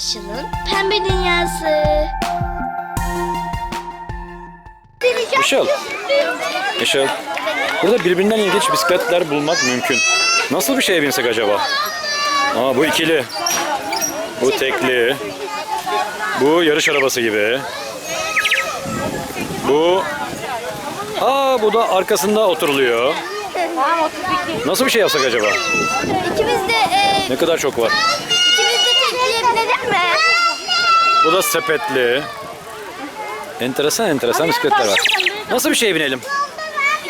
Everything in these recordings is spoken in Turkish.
Işıl'ın pembe dünyası. Işıl. Işıl. Burada birbirinden ilginç bisikletler bulmak mümkün. Nasıl bir şeye binsek acaba? Aa bu ikili. Bu tekli. Bu yarış arabası gibi. Bu Aa bu da arkasında oturuluyor. Nasıl bir şey yapsak acaba? İkimiz de e, Ne kadar çok var. ikimiz de tekliye binelim mi? Bu da sepetli. Enteresan enteresan bisikletler var. Nasıl bir şeye binelim?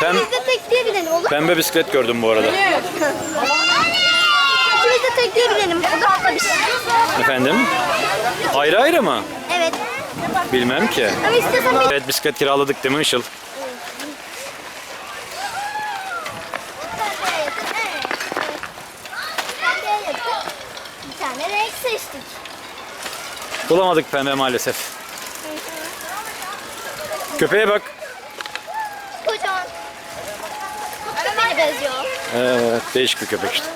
Pem, İkimiz de binelim olur mu? pembe bisiklet gördüm bu arada. İkimiz de tekliye binelim. O da atla bir şey. Efendim? Ayrı ayrı mı? Evet. Bilmem ki. Ama istiyorsan bir... Evet bisiklet kiraladık değil mi Işıl? Bir tane renk seçtik. Bulamadık pembe maalesef. Köpeğe bak. Kocaman. Köpeğe benziyor. Evet, değişik bir köpek işte.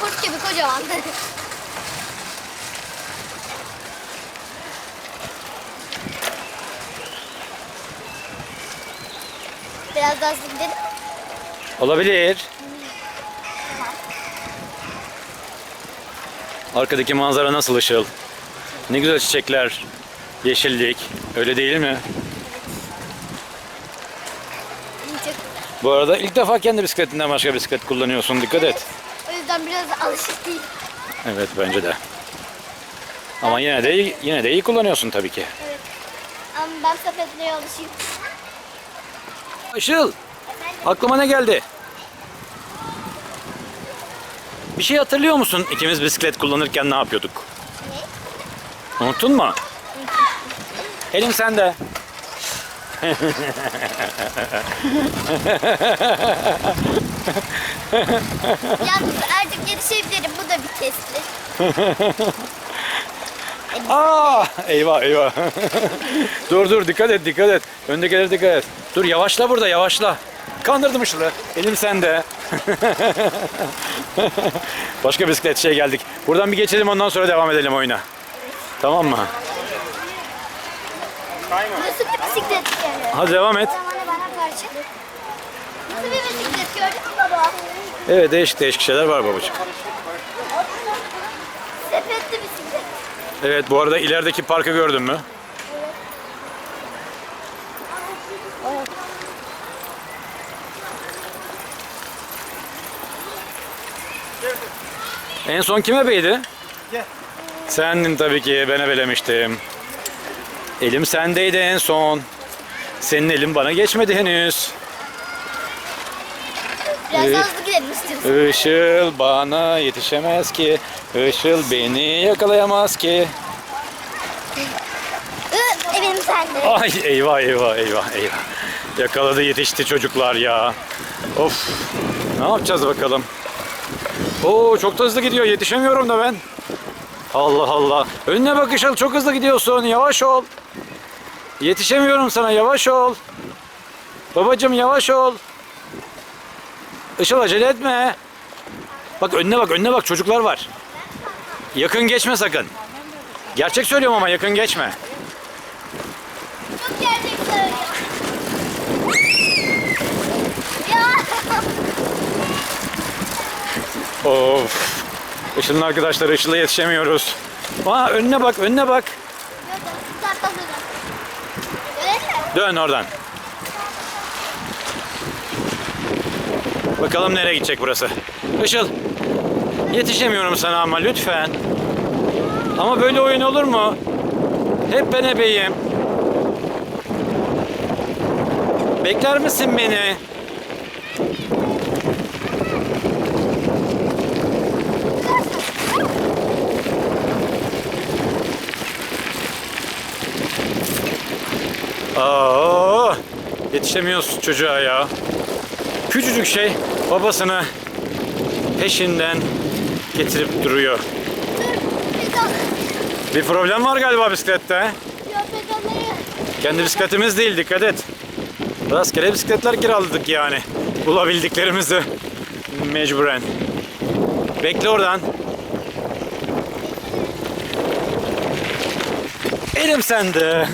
Kurt gibi kocaman. Biraz daha gidelim. Olabilir. Arkadaki manzara nasıl Işıl? Ne güzel çiçekler, yeşillik. Öyle değil mi? Bu arada ilk defa kendi bisikletinden başka bisiklet kullanıyorsun. Dikkat et. O yüzden biraz alışık değil. Evet bence de. Ama yine de iyi- yine de iyi kullanıyorsun tabii ki. Evet. Ama ben sepetliğe alışayım. Işıl, aklıma ne geldi? Bir şey hatırlıyor musun? İkimiz bisiklet kullanırken ne yapıyorduk? Unuttun mu? Elim sende. Yalnız artık yetişebilirim. Bu da bir testi. Aa, eyvah eyvah. dur dur dikkat et dikkat et. Öndekilere dikkat et. Dur yavaşla burada yavaşla. Kandırdım Işıl'ı. Elim sende. Başka bisiklet şey geldik. Buradan bir geçelim ondan sonra devam edelim oyuna. Tamam mı? Nasıl bir bisiklet yani? Hadi devam et. Nasıl bir bisiklet gördün mü baba? Evet değişik değişik şeyler var babacığım. Sepetli bisiklet. Evet bu arada ilerideki parkı gördün mü? En son kime beydi? Sendin tabii ki ben ebelemiştim. Elim sendeydi en son. Senin elin bana geçmedi henüz. Biraz hızlı gidelim istiyorsan. Işıl bana yetişemez ki. Işıl beni yakalayamaz ki. Hı, Eminim sende. Ay eyvah eyvah eyvah eyvah. Yakaladı yetişti çocuklar ya. Of. Ne yapacağız bakalım. Oo çok da hızlı gidiyor. Yetişemiyorum da ben. Allah Allah. Önüne bak Işıl çok hızlı gidiyorsun. Yavaş ol. Yetişemiyorum sana. Yavaş ol. Babacım yavaş ol. Işıl acele etme. Bak önüne bak önüne bak çocuklar var. Yakın geçme sakın. Gerçek söylüyorum ama yakın geçme. Çok gerçek söylüyor. Ya. Of. Işıl'ın arkadaşları Işıl'a yetişemiyoruz. Aa önüne bak önüne bak. Dön oradan. Bakalım nereye gidecek burası. Işıl. Yetişemiyorum sana ama lütfen. Ama böyle oyun olur mu? Hep ben ebeyim. Bekler misin beni? Aa, yetişemiyoruz çocuğa ya. Küçücük şey babasını peşinden getirip duruyor. Bir problem var galiba bisiklette. Kendi bisikletimiz değil dikkat et. Rastgele bisikletler kiraladık yani. Bulabildiklerimizi mecburen. Bekle oradan. Elim sende.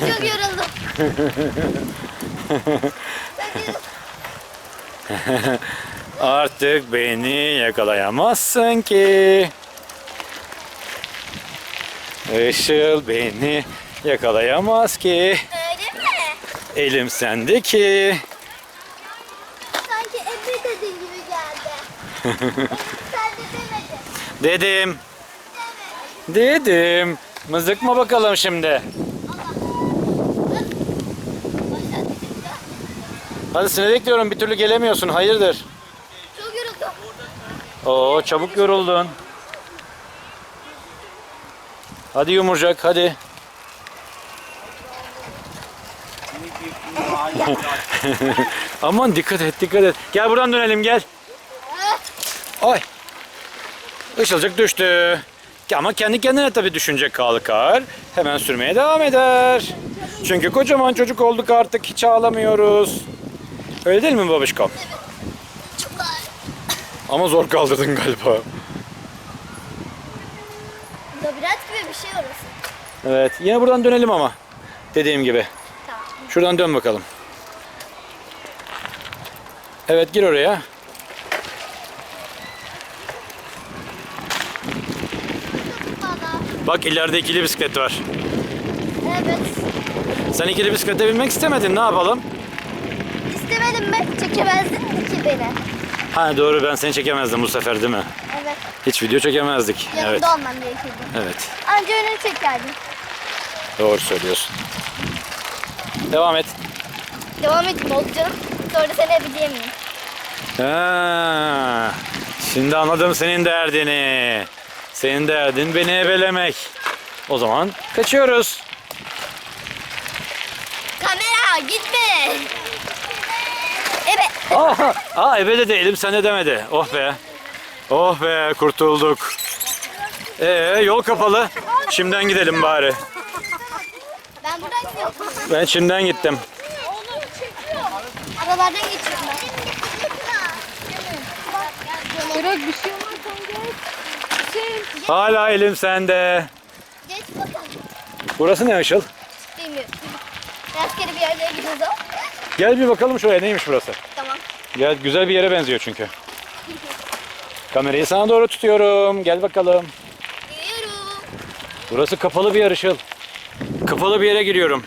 Çok yoruldum. Artık beni yakalayamazsın ki. Işıl beni yakalayamaz ki. Öyle mi? Elim sende ki. Sanki Emre dediğin gibi geldi. Sen de demedin. Dedim. Dedim. Mızıkma bakalım şimdi. Hadi seni bekliyorum bir türlü gelemiyorsun. Hayırdır? Çok yoruldum. Oo çabuk yoruldun. Hadi yumurcak hadi. Aman dikkat et dikkat et. Gel buradan dönelim gel. Ay. Işılcık düştü. Ama kendi kendine tabii düşünecek kalkar. Hemen sürmeye devam eder. Çünkü kocaman çocuk olduk artık hiç ağlamıyoruz. Öyle değil mi babişkom? Çok ağır. Ama zor kaldırdın galiba. Labirent gibi bir şey orası. Evet yine buradan dönelim ama. Dediğim gibi. Tamam. Şuradan dön bakalım. Evet gir oraya. Bak ileride ikili bisiklet var. Evet. Sen ikili bisiklete binmek istemedin ne yapalım? İstemedim mi? Çekemezdin ki beni? Ha doğru ben seni çekemezdim bu sefer değil mi? Evet. Hiç video çekemezdik. Yanımda Evet. olmam gerekirdi. Evet. Anca önünü çekerdim. Doğru söylüyorsun. Devam et. Devam oldu canım. Sonra seni ebileyemeyim. Ha, şimdi anladım senin derdini. Senin derdin beni ebelemek. O zaman kaçıyoruz. Kamera gitme. Evet. Aa, aa ebe dedi elim sende demedi. Oh be. Oh be kurtulduk. Ee yol kapalı. Şimdiden gidelim bari. Ben buradan gidiyorum. Ben şimdiden gittim. Aralardan geçiyorum ben. Bırak bir şey olmaz sen geç. Şey, Hala elim sende. Geç bakalım. Burası ne Işıl? Bilmiyorum. Rastgele bir yerlere gidiyoruz ama. Gel bir bakalım şuraya neymiş burası. Tamam. Gel güzel bir yere benziyor çünkü. Kamerayı sana doğru tutuyorum. Gel bakalım. Gidiyorum. Burası kapalı bir yer Işıl. Kapalı bir yere giriyorum.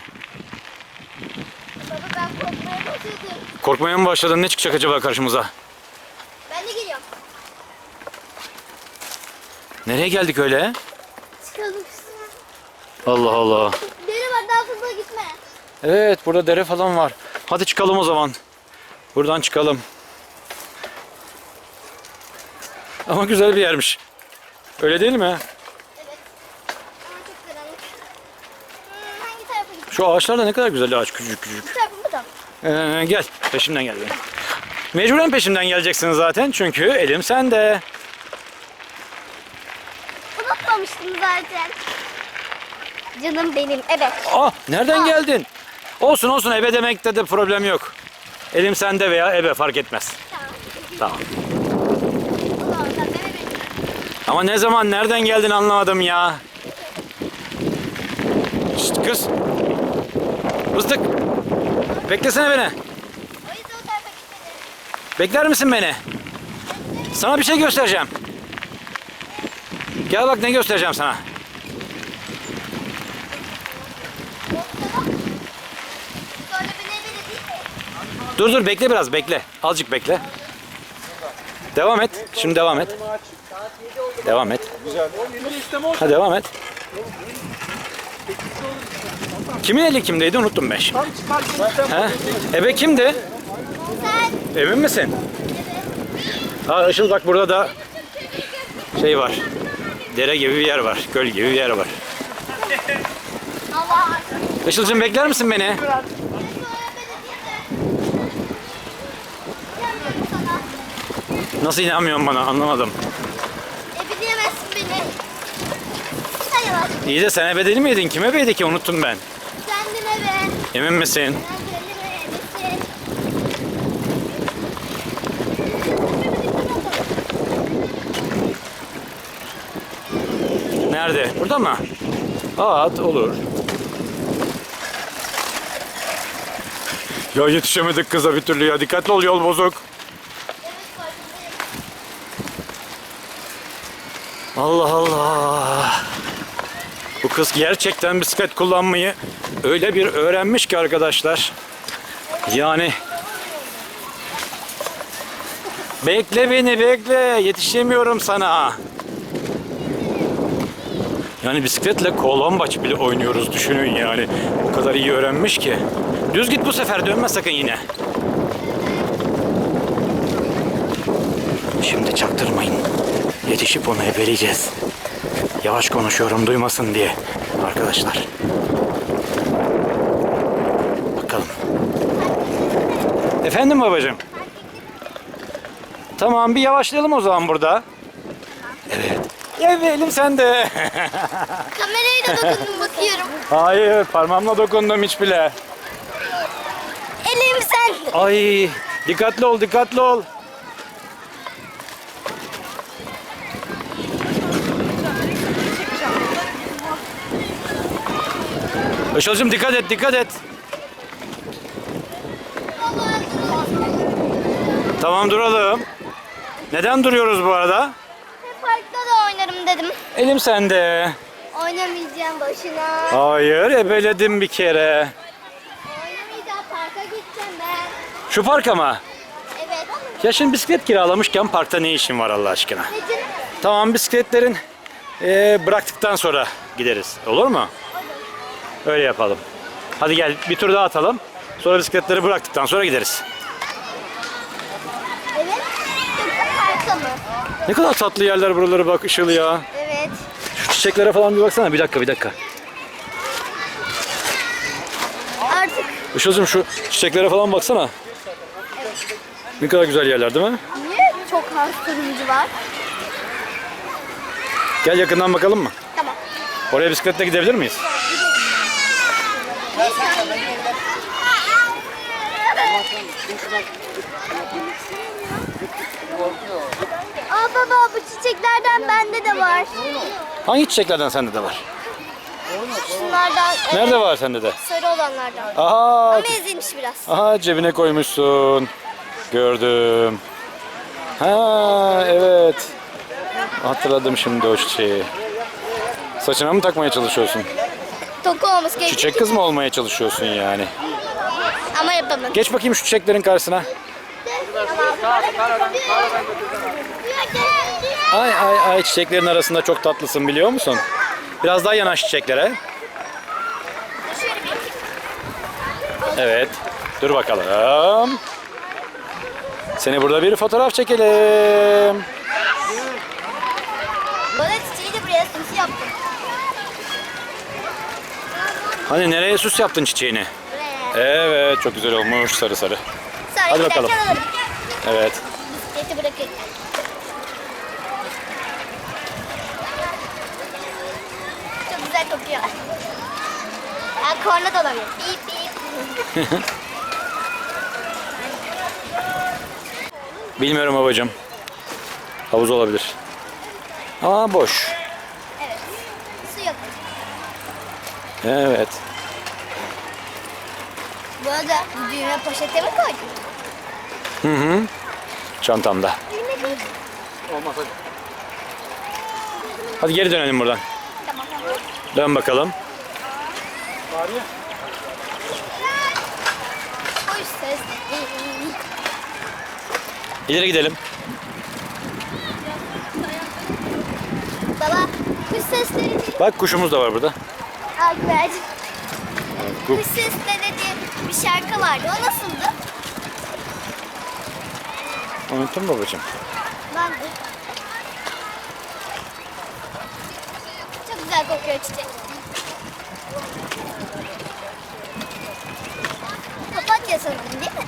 Baba ben korkmaya başladım. Korkmaya mı başladın? Ne çıkacak acaba karşımıza? Ben de geliyorum. Nereye geldik öyle? Çıkalım. Allah Allah. Deri var daha fazla gitme. Evet burada dere falan var. Hadi çıkalım o zaman. Buradan çıkalım. Ama güzel bir yermiş. Öyle değil mi? Evet. Ama çok karanlık. Hangi tarafa gideyim? Şu ağaçlar da ne kadar güzel ağaç küçücük küçücük. Ee, gel peşimden gel benim. Mecburen peşimden geleceksin zaten çünkü elim sende. Unutmamıştım zaten. Canım benim. Evet. Ah nereden geldin? Olsun olsun ebe demekte de problem yok. Elim sende veya ebe fark etmez. Tamam. Ama ne zaman nereden geldin anlamadım ya. Şşt kız. Mıstık. Beklesene beni. Bekler misin beni? Sana bir şey göstereceğim. Gel bak ne göstereceğim sana. Sonra beni eve de değil mi? Dur dur bekle biraz bekle. Azıcık bekle. Devam et. Şimdi devam et. Devam et. Hadi devam et. Kimin eli kimdeydi unuttum ben şimdi. He? Ebe kimdi? Emin misin? Ha Işıl bak burada da şey var. Dere gibi bir yer var. Göl gibi bir yer var. Işıl'cığım bekler misin beni? Nasıl inanmıyorsun bana anlamadım. Ebeleyemezsin beni. Sen. İyi de sen ebedeli miydin? Kime ebeydi ki unuttum ben. Kendime ben. Emin misin? Ben kendime ebesin. Nerede? Burada mı? At olur. Ya yetişemedik kıza bir türlü ya. Dikkatli ol yol bozuk. Allah Allah. Bu kız gerçekten bisiklet kullanmayı öyle bir öğrenmiş ki arkadaşlar. Yani Bekle beni bekle. Yetişemiyorum sana. Yani bisikletle kolambaç bile oynuyoruz düşünün yani. O kadar iyi öğrenmiş ki. Düz git bu sefer dönme sakın yine. Şimdi çaktırmayın. Yetişip onu ebeleyeceğiz. Yavaş konuşuyorum duymasın diye arkadaşlar. Bakalım. Efendim babacığım. Tamam bir yavaşlayalım o zaman burada. Evet. Evelim sen de. Kamerayı da dokundum bakıyorum. Hayır parmağımla dokundum hiç bile. Elim sen. Ay dikkatli ol dikkatli ol. Işılcım dikkat et dikkat et. Tamam duralım. Neden duruyoruz bu arada? Parkta da oynarım dedim. Elim sende. Oynamayacağım başına. Hayır ebeledim bir kere. Oynamayacağım parka gideceğim ben. Şu parka mı? Evet. Ya şimdi bisiklet kiralamışken parkta ne işin var Allah aşkına? Tamam bisikletlerin eee, bıraktıktan sonra gideriz. Olur mu? Öyle yapalım. Hadi gel bir tur daha atalım. Sonra bisikletleri bıraktıktan sonra gideriz. Evet. Yoksa parka mı? Ne kadar tatlı yerler buraları bak Işıl ya. Evet. Şu çiçeklere falan bir baksana. Bir dakika bir dakika. Artık Işıl'cığım şu çiçeklere falan baksana. Ne kadar güzel yerler değil mi? niye çok turuncu var? Gel yakından bakalım mı? Tamam. Oraya bisikletle gidebilir miyiz? Aa baba bu çiçeklerden bende de var. Hangi çiçeklerden sende de var? Şunlardan. evet, Nerede var sende de? Sarı olanlardan. Aha, Ama ezilmiş biraz. aha cebine koymuşsun. Gördüm. Ha evet. Hatırladım şimdi o çiçeği. Saçına mı takmaya çalışıyorsun? Toku olması gerekiyor. Çiçek kız mı olmaya çalışıyorsun yani? Ama yapamadım. Geç bakayım şu çiçeklerin karşısına. Ay ay ay çiçeklerin arasında çok tatlısın biliyor musun? Biraz daha yanaş çiçeklere. Evet. Dur bakalım. Seni burada bir fotoğraf çekelim. Hani nereye süs yaptın çiçeğini? Buraya. Evet çok güzel olmuş sarı sarı. Sonra Hadi bakalım. alırım. Evet. Bisikleti bırakayım. Çok güzel kokuyor. Ya korna da olabilir. Bip bip. Bilmiyorum babacığım. Havuz olabilir. Ama boş. Evet. Su yok. Evet. Bu arada bu düğme poşete mi koydun? Hı hı. Çantamda. Hadi geri dönelim buradan. Tamam. Dön bakalım. Hoş ses. İleri gidelim. Baba kuş sesleri Bak kuşumuz da var burada. Bu- Kuş sesleri diye bir şarkı vardı. O nasıldı? Unuttum babacığım. Ben de. Çok güzel kokuyor çiçek. Papatya sanırım değil mi?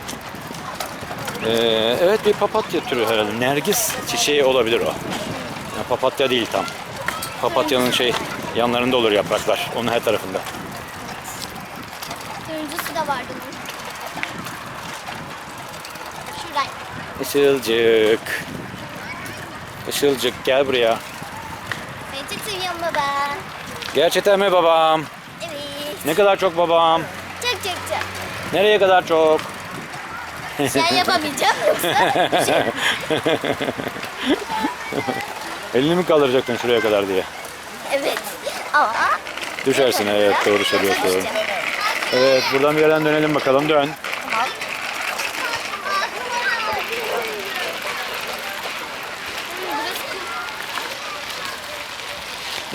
Ee, evet bir papatya türü herhalde. Nergis çiçeği olabilir o. Ya, papatya değil tam. Papatyanın şey yanlarında olur yapraklar. Onun her tarafında. Turuncusu da vardı bunun. Şuradan. Işılcık. Işılcık gel buraya. Seni çok seviyorum baba. Gerçekten mi babam? Evet. Ne kadar çok babam. Çok çok çok. Nereye kadar çok? Sen yapamayacağım yoksa şey, Elini mi kaldıracaktın şuraya kadar diye? evet ama Düşersin evet doğru söylüyorsun. Evet buradan bir yerden dönelim bakalım dön. Tamam.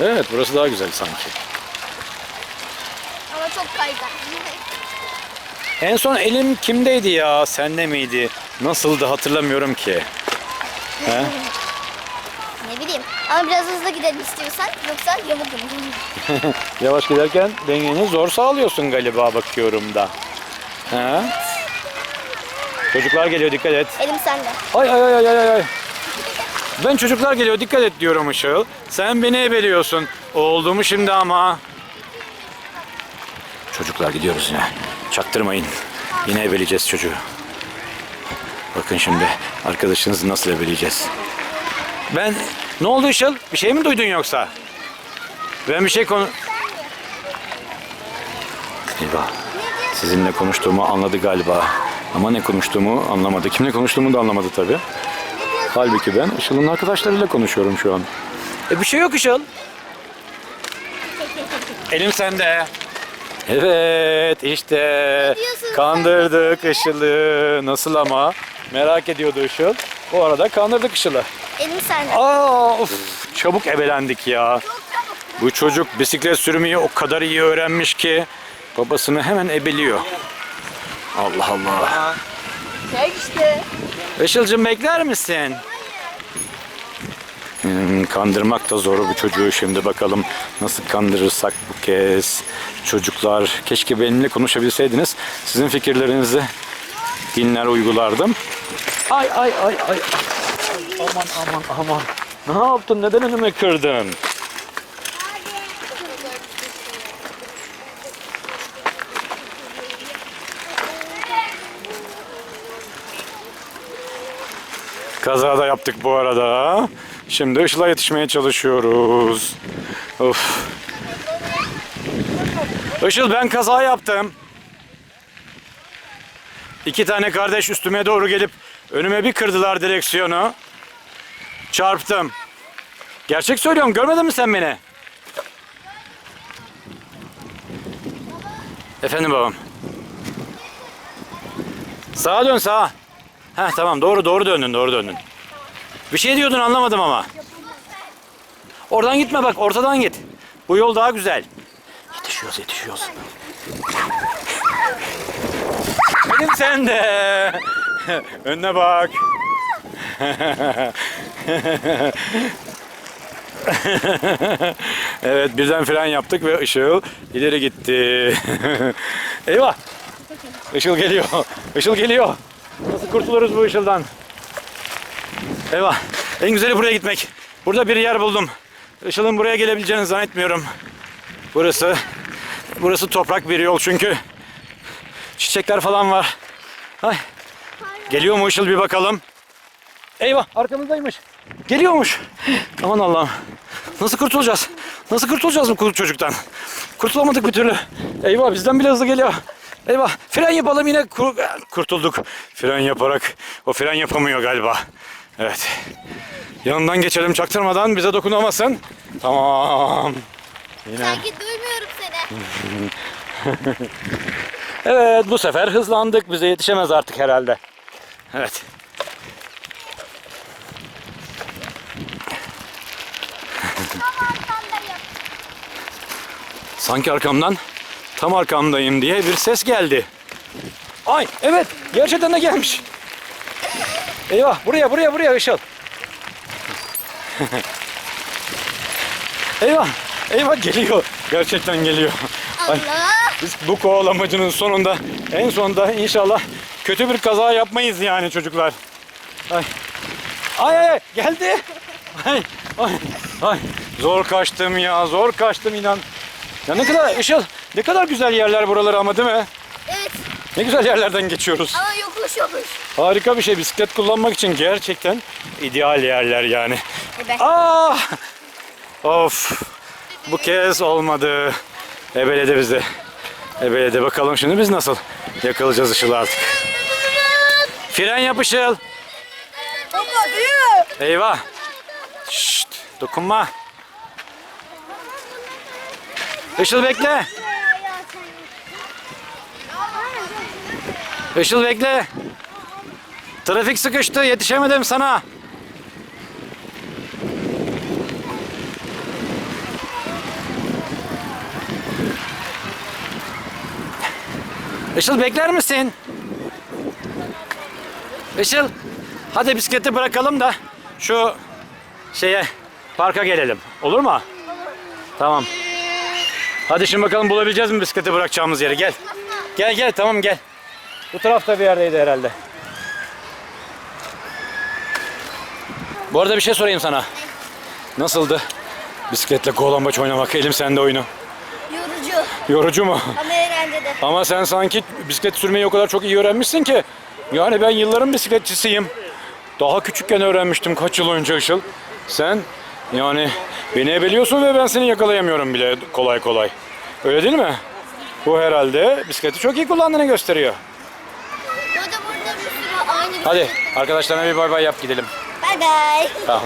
Evet burası daha güzel sanki. Ama çok kaygan. En son elim kimdeydi ya? Sende miydi? Nasıldı hatırlamıyorum ki. He? Ne bileyim. Ama biraz hızlı gidelim istiyorsan yoksa yamuk yamuk. Yavaş giderken dengeni zor sağlıyorsun galiba bakıyorum da. He? Çocuklar geliyor dikkat et. Elim sende. Ay ay ay ay ay ay. Ben çocuklar geliyor dikkat et diyorum Işıl. Sen beni ebeliyorsun. Oldu mu şimdi ama? Çocuklar gidiyoruz yine. Çaktırmayın. Yine ebeleyeceğiz çocuğu. Bakın şimdi arkadaşınızı nasıl ebeleyeceğiz. Ben... Ne oldu Işıl? Bir şey mi duydun yoksa? Ben bir şey konu... Eyvah. Sizinle konuştuğumu anladı galiba. Ama ne konuştuğumu anlamadı. Kimle konuştuğumu da anlamadı tabii. Halbuki ben Işıl'ın arkadaşlarıyla konuşuyorum şu an. E bir şey yok Işıl. Elim sende. Evet işte kandırdık Işıl'ı. Nasıl ama? Merak ediyordu Işıl. Bu arada kandırdık Işıl'ı. Elim sende. Aa, of, çabuk ebelendik ya. Bu çocuk bisiklet sürmeyi o kadar iyi öğrenmiş ki babasını hemen ebeliyor. Allah Allah. Çek işte. Işıl'cım bekler misin? Hmm, kandırmak da zor bu çocuğu şimdi bakalım nasıl kandırırsak bu kez. Çocuklar keşke benimle konuşabilseydiniz. Sizin fikirlerinizi dinler uygulardım. Ay ay ay ay. Aman aman aman. Ne yaptın? Neden önüme kırdın? Kaza da yaptık bu arada. Şimdi Işıl'a yetişmeye çalışıyoruz. Of. Işıl ben kaza yaptım. İki tane kardeş üstüme doğru gelip önüme bir kırdılar direksiyonu. Çarptım. Gerçek söylüyorum görmedin mi sen beni? Efendim babam. Sağa dön sağa. Heh tamam doğru doğru döndün doğru döndün. Bir şey diyordun anlamadım ama. Oradan gitme bak ortadan git. Bu yol daha güzel. Yetişiyoruz yetişiyoruz. Benim sen de. Önüne bak. evet birden fren yaptık ve Işıl ileri gitti. Eyvah. Işıl geliyor. Işıl geliyor. Nasıl kurtuluruz bu Işıl'dan? Eyvah. En güzeli buraya gitmek. Burada bir yer buldum. Işıl'ın buraya gelebileceğini zannetmiyorum. Burası burası toprak bir yol çünkü. Çiçekler falan var. Ay. Geliyor mu Işıl bir bakalım. Eyvah arkamızdaymış. Geliyormuş. Aman Allah'ım. Nasıl kurtulacağız? Nasıl kurtulacağız bu kurt çocuktan? Kurtulamadık bir türlü. Eyvah bizden bile hızlı geliyor. Eyvah fren yapalım yine kur- kurtulduk. Fren yaparak o fren yapamıyor galiba. Evet. Yanından geçelim çaktırmadan bize dokunamasın. Tamam. Yine. Sanki duymuyorum seni. Evet bu sefer hızlandık. Bize yetişemez artık herhalde. Evet. Sanki arkamdan tam arkamdayım diye bir ses geldi. Ay evet gerçekten de gelmiş. Eyvah buraya buraya buraya Işıl. eyvah eyvah geliyor. Gerçekten geliyor. Ay. Allah. Biz bu kovalamacının sonunda en sonunda inşallah kötü bir kaza yapmayız yani çocuklar. Ay. Ay ay geldi. Ay ay ay zor kaçtım ya zor kaçtım inan. Ya ne kadar Işıl ne kadar güzel yerler buraları ama değil mi? Evet Ne güzel yerlerden geçiyoruz. ama yokuş yokuş. Harika bir şey bisiklet kullanmak için gerçekten ideal yerler yani. Ebe. Aa! Of. Bu kez olmadı. Ebeledi bizi. Ebeledi bakalım şimdi biz nasıl Yakalayacağız Işıl'ı artık. Fren yap Işıl. Baba değil. Eyvah. Şşt, dokunma. Işıl bekle. Işıl bekle. Trafik sıkıştı yetişemedim sana. Işıl bekler misin? Işıl hadi bisikleti bırakalım da şu şeye parka gelelim. Olur mu? Tamam. Hadi şimdi bakalım bulabileceğiz mi bisikleti bırakacağımız yeri? Gel. Gel gel tamam gel. Bu tarafta bir yerdeydi herhalde. Bu arada bir şey sorayım sana. Nasıldı? Bisikletle kolambaç oynamak. Elim sende oyunu. Yorucu. Yorucu mu? Ama eğlenceli. Ama sen sanki bisiklet sürmeyi o kadar çok iyi öğrenmişsin ki. Yani ben yılların bisikletçisiyim. Daha küçükken öğrenmiştim kaç yıl önce Işıl. Sen yani beni ebeliyorsun ve ben seni yakalayamıyorum bile kolay kolay. Öyle değil mi? Bu herhalde bisikleti çok iyi kullandığını gösteriyor. Burada burada bir sürü aynı Hadi arkadaşlarına bir bay bay yap gidelim. Bay bay. Tamam.